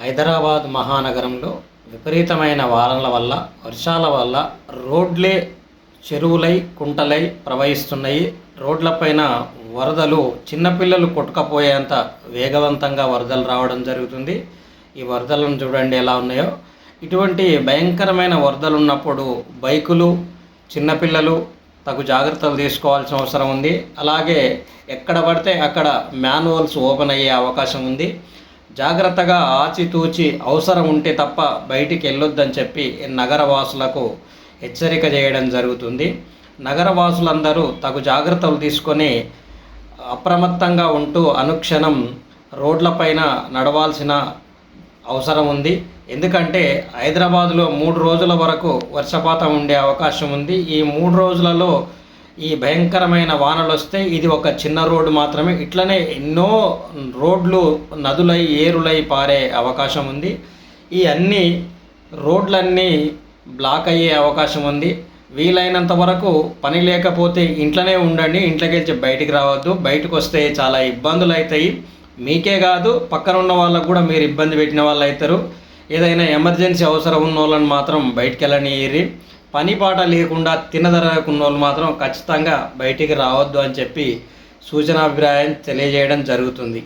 హైదరాబాద్ మహానగరంలో విపరీతమైన వానల వల్ల వర్షాల వల్ల రోడ్లే చెరువులై కుంటలై ప్రవహిస్తున్నాయి. రోడ్లపైన వరదలు చిన్నపిల్లలు కొట్టుకపోయేంత వేగవంతంగా వరదలు రావడం జరుగుతుంది. ఈ వరదలను చూడండి ఎలా ఉన్నాయో. ఇటువంటి భయంకరమైన వరదలు ఉన్నప్పుడు బైకులు చిన్నపిల్లలు తగు జాగ్రత్తలు తీసుకోవాల్సిన అవసరం ఉంది. అలాగే ఎక్కడ పడితే అక్కడ మాన్యువల్స్ ఓపెన్ అయ్యే అవకాశం ఉంది. జాగ్రత్తగా ఆచితూచి అవసరం ఉంటే తప్ప బయటికి వెళ్ళొద్దని చెప్పి నగరవాసులకు హెచ్చరిక చేయడం జరుగుతుంది. నగరవాసులందరూ తగు జాగ్రత్తలు తీసుకొని అప్రమత్తంగా ఉంటూ అనుక్షణం రోడ్లపైన నడవాల్సిన అవసరం ఉంది. ఎందుకంటే హైదరాబాద్లో మూడు రోజుల వరకు వర్షపాతం ఉండే అవకాశం ఉంది. ఈ మూడు రోజులలో ఈ భయంకరమైన వానలు వస్తే ఇది ఒక చిన్న రోడ్డు మాత్రమే. ఇట్లనే ఎన్నో రోడ్లు నదులై ఏరులై పారే అవకాశం ఉంది. ఈ అన్ని రోడ్లన్నీ బ్లాక్ అయ్యే అవకాశం ఉంది. వీలైనంత వరకు పని లేకపోతే ఇంట్లోనే ఉండండి ఇంట్లోకి వెళ్ళి బయటికి రావద్దు. బయటకు వస్తే చాలా ఇబ్బందులు అవుతాయి మీకే కాదు పక్కన ఉన్న వాళ్ళకు కూడా మీరు ఇబ్బంది పెట్టిన వాళ్ళు అవుతారు ఏదైనా ఎమర్జెన్సీ అవసరం ఉన్న వాళ్ళని మాత్రం బయటికి వెళ్ళనియరి పని పాట లేకుండా తినదరకున్న వాళ్ళు మాత్రం ఖచ్చితంగా బయటికి రావద్దు అని చెప్పి సూచనాభిప్రాయం తెలియజేయడం జరుగుతుంది.